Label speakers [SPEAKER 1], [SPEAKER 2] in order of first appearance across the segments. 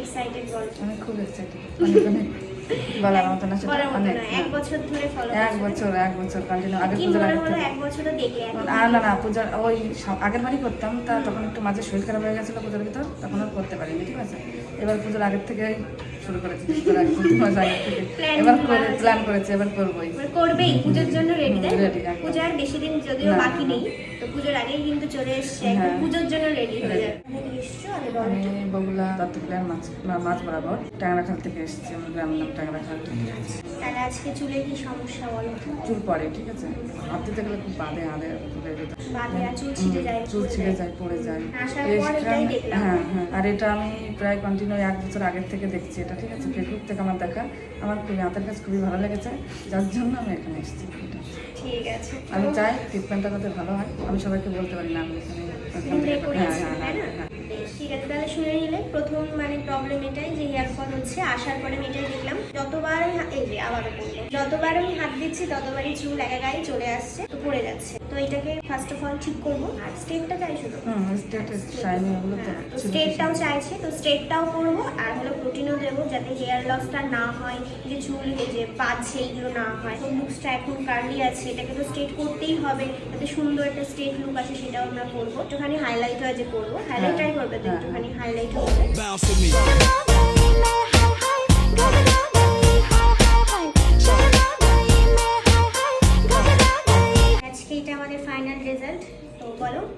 [SPEAKER 1] Excited বল।
[SPEAKER 2] আমি খুব excited অনেক অনেক। বলার মতো না সেটা
[SPEAKER 1] বলার মতো
[SPEAKER 2] অনেক।
[SPEAKER 1] এক বছর ধরে ফলো
[SPEAKER 2] এক বছর এক বছর কন্টিনিউ আগের আগে
[SPEAKER 1] এক
[SPEAKER 2] না না পূজার ওই বারই করতাম তা তখন একটু মাঝে শরীর খারাপ হয়ে গেছিল পুজোর ভিতর তখন আর করতে পারিনি ঠিক আছে? এবার পুজোর আগের থেকে শুরু করেছি এবার প্ল্যান করেছি এবার করবোই।
[SPEAKER 1] মানে করবেই পুজোর জন্য রেডি পূজার বেশি দিন যদিও। বাকি নেই তো পুজোর আগেই কিন্তু চলে এসছে
[SPEAKER 2] হ্যাঁ।
[SPEAKER 1] পুজোর জন্য রেডি হয়ে। যাবে।
[SPEAKER 2] আমি বগুলা দত্তপ্রিয়ার মাছ মাছ বরাবর ট্যাংরাখাল থেকে এসেছি আমার গ্রামের নাম ট্যাংরাখাল।
[SPEAKER 1] তাহলে আজকে কি সমস্যা বলো
[SPEAKER 2] চুল পড়ে ঠিক আছে? গেলে খুব বাদে
[SPEAKER 1] চুল ছিঁড়ে যায়, পড়ে যায়।
[SPEAKER 2] হ্যাঁ হ্যাঁ আর এটা আমি প্রায় কন্টিনিউ এক বছর আগের থেকে দেখছি এটা ঠিক আছে? ফেসবুক থেকে আমার দেখা আমার খুবই হাতের কাছে খুবই ভালো লেগেছে যার জন্য আমি এখানে এসেছি।
[SPEAKER 1] ঠিক আছে।
[SPEAKER 2] আমি চাই ট্রিটমেন্টটা যাতে ভালো হয়। আমি সবাইকে বলতে পারি না আমি এখানে হ্যাঁ
[SPEAKER 1] বেশ, ঠিক আছে তাহলে শুনে নিলে প্রথম মানে প্রবলেম এটাই যে হেয়ার ফল হচ্ছে, আসার পরে আমি এটাই দেখলাম যতবার এই যে আবারও যতবার আমি হাত দিচ্ছি, ততবারই চুল একা গায়ে চলে আসছে তো পড়ে যাচ্ছে। তো এটাকে ফার্স্ট অফ অল ঠিক করব। আর স্টেপটা চাই শুধু।
[SPEAKER 2] স্টেট তো
[SPEAKER 1] হ্যাঁ, তো স্ট্রেটটাও চাইছে তো স্ট্রেটটাও করব আর হলো প্রোটিনও দেবো যাতে হেয়ার লসটা না হয় যে চুল এই যে বাঁধছে এইগুলো না হয়। তো মুখটা এখন কার্লি আছে এটাকে তো স্ট্রেট করতেই হবে যাতে সুন্দর একটা স্ট্রেট লুক আসে সেটাও আমরা করব। একটুখানি হাইলাইট হয় যে করব হাইলাইটাই করবে তো
[SPEAKER 2] হ্যাঁ।
[SPEAKER 1] একটুখানি হাইলাইট হবে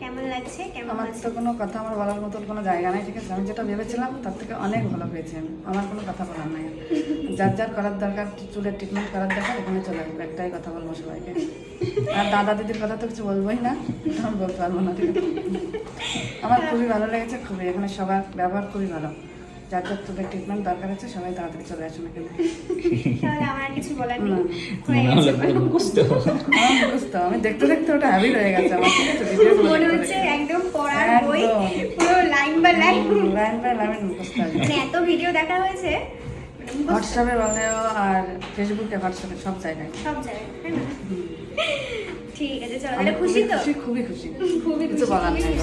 [SPEAKER 1] কেমন লাগছে? কেমন
[SPEAKER 2] আমার তো কোনো কথা আমার বলার মতন কোনো জায়গা নাই ঠিক আছে? আমি যেটা ভেবেছিলাম তার থেকে অনেক ভালো পেয়েছি আমি। আমার কোনো কথা বলার নাই। যার যার করার দরকার চুলের ট্রিটমেন্ট করার দরকার ওখানে চলে আসব। একটাই কথা বলব সবাইকে। আর দাদা দিদির কথা তো কিছু বলবোই না আমি বলতে পারব না ঠিক আছে? আমার খুবই ভালো লেগেছে খুবই। এখানে সবার ব্যবহার খুবই ভালো। যার যার চুলের ট্রিটমেন্ট দরকার আছে সবাই তাড়াতাড়ি চলে আসুন এখানে।
[SPEAKER 1] তাহলে আমার কিছু বলার নেই।
[SPEAKER 2] না।
[SPEAKER 1] হয়ে
[SPEAKER 2] বুঝতে আমি দেখতে দেখতে ওটা হ্যাবিট হয়ে গেছে আমার। ঠিক আছে
[SPEAKER 1] মনে হচ্ছে একদম পড়ার বই পুরো line by line
[SPEAKER 2] line by line মুখস্থ
[SPEAKER 1] মানে এত ভিডিও দেখা হয়েছে মানে
[SPEAKER 2] হোয়াটসঅ্যাপে বলেও আর ফেসবুকে হোয়াটসঅ্যাপে সব জায়গায়।
[SPEAKER 1] সব জায়গায় না? ঠিক আছে চলো খুশি
[SPEAKER 2] খুবই
[SPEAKER 1] তো?
[SPEAKER 2] খুশি খুবই খুশি।
[SPEAKER 1] খুবই কিছু বলার নেই।